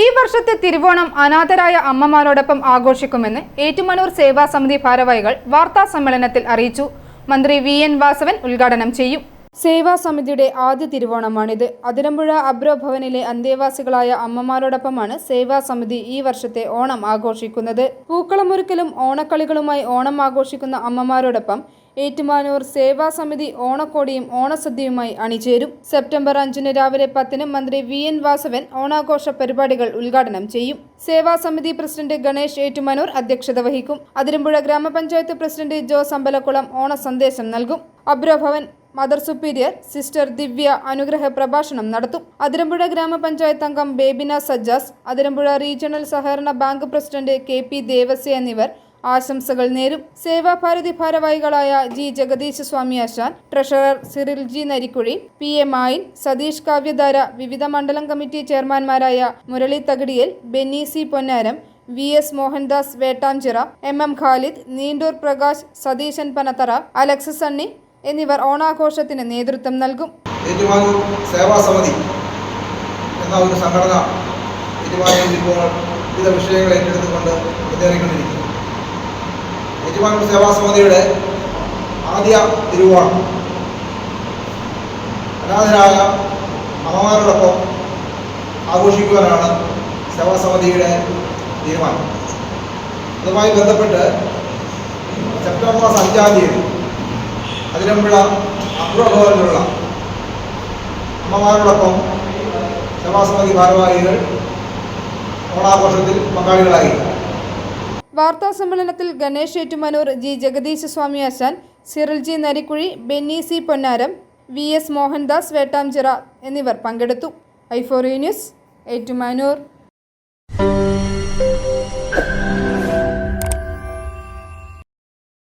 ഈ വർഷത്തെ തിരുവോണം അനാഥരായ അമ്മമാരോടൊപ്പം ആഘോഷിക്കുമെന്ന് ഏറ്റുമാനൂർ സേവാ സമിതി ഭാരവാഹികൾ വാർത്താ സമ്മേളനത്തിൽ അറിയിച്ചു. മന്ത്രി വി എൻ വാസവൻ ഉദ്ഘാടനം ചെയ്യും. സേവാ സമിതിയുടെ ആദ്യ തിരുവോണമാണിത്. അതിരമ്പുഴ അബ്രോ ഭവനിലെ അന്തേവാസികളായ അമ്മമാരോടൊപ്പമാണ് സേവാ സമിതി ഈ വർഷത്തെ ഓണം ആഘോഷിക്കുന്നത്. പൂക്കളമൊരുക്കലും ഓണക്കളികളുമായി ഓണം ആഘോഷിക്കുന്ന അമ്മമാരോടൊപ്പം ഏറ്റുമാനൂർ സേവാ സമിതി ഓണക്കോടിയും ഓണസദ്യയുമായി അണിചേരും. സെപ്റ്റംബർ അഞ്ചിന് രാവിലെ പത്തിന് മന്ത്രി വി എൻ വാസവൻ ഓണാഘോഷ പരിപാടികൾ ഉദ്ഘാടനം ചെയ്യും. സേവാ സമിതി പ്രസിഡന്റ് ഗണേഷ് ഏറ്റുമാനൂർ അധ്യക്ഷത വഹിക്കും. അതിരമ്പുഴ ഗ്രാമപഞ്ചായത്ത് പ്രസിഡന്റ് ജോസ് അമ്പലക്കുളം ഓണ സന്ദേശം നൽകും. അബ്രോഭവൻ മദർ സുപ്പീരിയർ സിസ്റ്റർ ദിവ്യ അനുഗ്രഹ പ്രഭാഷണം നടത്തും. അതിരമ്പുഴ ഗ്രാമപഞ്ചായത്ത് അംഗം ബേബിന സജ്ജാസ് അതിരമ്പുഴ റീജിയണൽ സഹകരണ bank president K P Devasya എന്നിവർ ആശംസകൾ നേരും സേവാഭാരതി ഭാരവാഹികളായ G Jagadeesh Swami Asan treasurer Cyril G Narikuzhi P A Mayin Satheesh Kavyadhara വിവിധ മണ്ഡലം committee ചെയർമാൻമാരായ Murali Thakadiyel Benny C Ponnaram V S Mohandas Vettamchira M M Khalid Neendoor Prakash Satheeshan Panathara Alex Sunny എന്നിവർ ഓണാഘോഷത്തിന് നേതൃത്വം നൽകും. ഏറ്റുമാനൂർ സേവാ സമിതി എന്ന ഒരു സംഘടന ഏറ്റുമാനൂരിൽ ഇപ്പോൾ വിവിധ വിഷയങ്ങൾ ഏറ്റെടുത്തുകൊണ്ട് മുന്നേറിക്കൊണ്ടിരിക്കുന്നു ഏറ്റുമാനൂർ സേവാ സമിതിയുടെ ആദ്യ തിരുവോണം. അനാഥരായ അമ്മമാരോടൊപ്പം ആഘോഷിക്കുവാനാണ് സേവാ സമിതിയുടെ തീരുമാനം. അതുമായി ബന്ധപ്പെട്ട് സെപ്റ്റംബർ മാസം അഞ്ചാം തീയതി അതിരമ്പുഴ അഗ്രഭവനിലുള്ള അമ്മമാരോടൊപ്പം സേവാസമിതി ഭാരവാഹികൾ ഓണാഘോഷത്തിൽ പങ്കാളികളായി. വാർത്താ സമ്മേളനത്തിൽ Ganesh Ettumanoor G Jagadeesh Swami Asan Cyril G Narikuzhi Benny C Ponnaram V S Mohandas Vettamchira എന്നിവർ പങ്കെടുത്തു. ഐഫോറി ന്യൂസ് ഏറ്റുമാനൂർ.